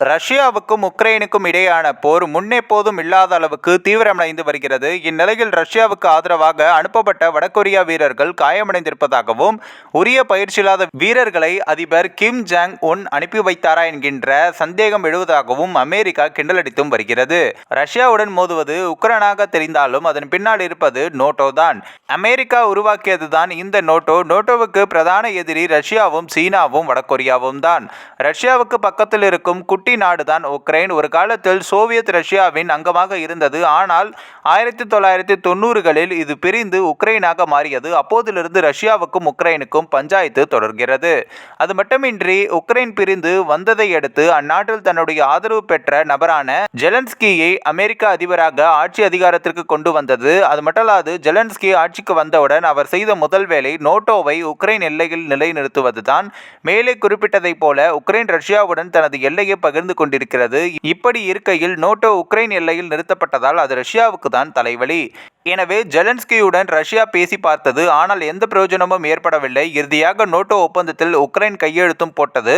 ரஷ்யாவுக்கும் உக்ரைனுக்கும் இடையேயான போர் முன்னெப்போதும் இல்லாத அளவுக்கு தீவிரமடைந்து வருகிறது. இந்நிலையில் ரஷ்யாவுக்கு ஆதரவாக அனுப்பப்பட்ட வடகொரியா வீரர்கள் காயமடைந்திருப்பதாகவும் உரிய பயிற்சியில்லாத வீரர்களை அதிபர் கிம் ஜாங் உன் அனுப்பி வைத்தாரா என்கின்ற சந்தேகம் எழுவதாகவும் அமெரிக்கா கிண்டலடித்தும் வருகிறது. ரஷ்யாவுடன் மோதுவது உக்ரைனாக தெரிந்தாலும் அதன் பின்னால் இருப்பது நோட்டோ தான். அமெரிக்கா உருவாக்கியதுதான் இந்த நோட்டோ. நோட்டோவுக்கு பிரதான எதிரி ரஷ்யாவும் சீனாவும் வடகொரியாவும் தான். ரஷ்யாவுக்கு பக்கத்தில் இருக்கும் குட்டி நாடுதான் உக்ரைன். ஒரு காலத்தில் சோவியத் ரஷ்யாவின் அங்கமாக இருந்தது. ஆனால் ஆயிரத்தி தொள்ளாயிரத்தி தொண்ணூறுகளில் இது பிரிந்து உக்ரைனாக மாறியது. அப்போதிலிருந்து ரஷ்யாவுக்கும் உக்ரைனுக்கும் பஞ்சாயத்து தொடர்கிறது. அது மட்டுமின்றி உக்ரைன் பிரிந்து வந்ததை அடுத்து அந்நாட்டில் தன்னுடைய ஆதரவு பெற்ற நபரான ஜெலன்ஸ்கியை அமெரிக்க அதிபராக ஆட்சி அதிகாரத்திற்கு கொண்டு வந்தது. அது மட்டுமல்லாது ஜெலன்ஸ்கி ஆட்சிக்கு வந்தவுடன் அவர் செய்த முதல் வேலை நோட்டோவை உக்ரைன் எல்லையில் நிலைநிறுத்துவதுதான். மேலே குறிப்பிட்டதைப் போல உக்ரைன் ரஷ்யாவுடன் தனது எல்லையை பகிர்ந்து கொண்டிருக்கிறது. இப்படி இருக்கையில் நோட்டோ உக்ரைன் எல்லையில் நிறுத்தப்பட்டதால் அது ரஷ்யாவுக்கு தான் தலைவலி. எனவே ஜெலன்ஸ்கியுடன் ரஷ்யா பேசி பார்த்தது ஆனால் எந்த பிரயோஜனமும் ஏற்படவில்லை. இறுதியாக நோட்டோ ஒப்பந்தத்தில் உக்ரைன் கையெழுத்தும் போட்டது.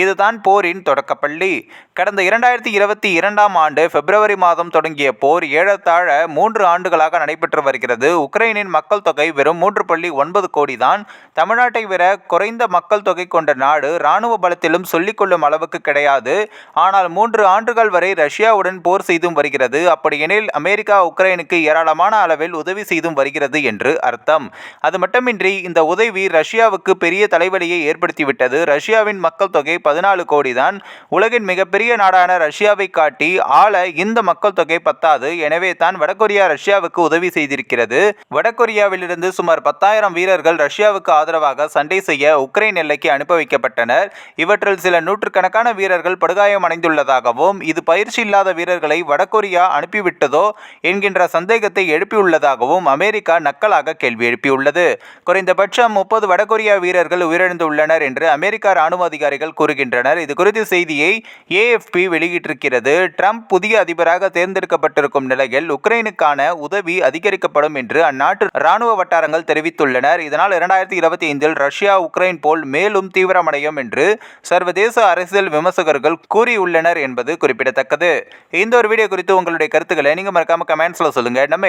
இதுதான் போரின் தொடக்கப்பள்ளி. கடந்த இரண்டாயிரத்தி இருபத்தி இரண்டாம் ஆண்டு பிப்ரவரி மாதம் தொடங்கிய போர் ஏழத்தாழ மூன்று ஆண்டுகளாக நடைபெற்று வருகிறது. உக்ரைனின் மக்கள் தொகை வெறும் மூன்று புள்ளி ஒன்பது கோடி தான் தமிழ்நாட்டை விட குறைந்த மக்கள் தொகை கொண்ட நாடு இராணுவ பலத்திலும் சொல்லிக்கொள்ளும் அளவுக்கு கிடையாது. ஆனால் மூன்று ஆண்டுகள் வரை ரஷ்யாவுடன் போர் செய்தும் வருகிறது. அப்படியெனில் அமெரிக்கா உக்ரைனுக்கு ஏராளமான அளவில் உதவி செய்தும் வருகிறது என்று அர்த்தம். அது மட்டுமின்றி இந்த உதவி ரஷ்யாவுக்கு பெரிய தலைவலியை ஏற்படுத்திவிட்டது. ரஷ்யாவின் மக்கள் தொகை பதினாலு கோடி தான். உலகின் மிகப்பெரிய நாடான ரஷ்யாவை காட்டி ஆள இந்த மக்கள் தொகை பத்தாது. எனவே தான் வடகொரியா ரஷ்யாவுக்கு உதவி செய்திருக்கிறது. வடகொரியாவிலிருந்து சுமார் பத்தாயிரம் வீரர்கள் ரஷ்யாவுக்கு ஆதரவாக சண்டை செய்ய உக்ரைன் எல்லைக்கு அனுப்ப வைக்கப்பட்டனர். இவற்றில் சில நூற்றுக்கணக்கான வீரர்கள் படுகாயமடைந்துள்ளதாகவும் இது பயிற்சி இல்லாத வீரர்களை வடகொரியா அனுப்பிவிட்டதோ என்கின்ற சந்தேகத்தை எழுப்பி எழுப்பியுள்ளதாகவும் அமெரிக்கா நக்கலாக கேள்வி எழுப்பியுள்ளது. குறைந்தபட்சம் முப்பது வடகொரியா வீரர்கள் உயிரிழந்துள்ளனர் என்று அமெரிக்க ராணுவ அதிகாரிகள் கூறுகின்றனர். இது குறித்த செய்தியை ஏஎஃப்பி வெளியிட்டிருக்கிறது. ட்ரம்ப் புதிய அதிபராக தேர்ந்தெடுக்கப்பட்டிருக்கும் நிலையில் உக்ரைனுக்கான உதவி அதிகரிக்கப்படும் என்று அந்நாட்டு ராணுவ வட்டாரங்கள் தெரிவித்துள்ளனர். இதனால் இரண்டாயிரத்தி இருபத்தி ஐந்தில் ரஷ்யா உக்ரைன் போல் மேலும் தீவிரமடையும் என்று சர்வதேச அரசியல் விமர்சகர்கள் கூறியுள்ளனர் என்பது குறிப்பிடத்தக்கது. இந்த ஒரு வீடியோ குறித்து உங்களுடைய கருத்துக்களை நீங்க மறக்காம கமெண்ட்ஸ்ல சொல்லுங்க. நம்ம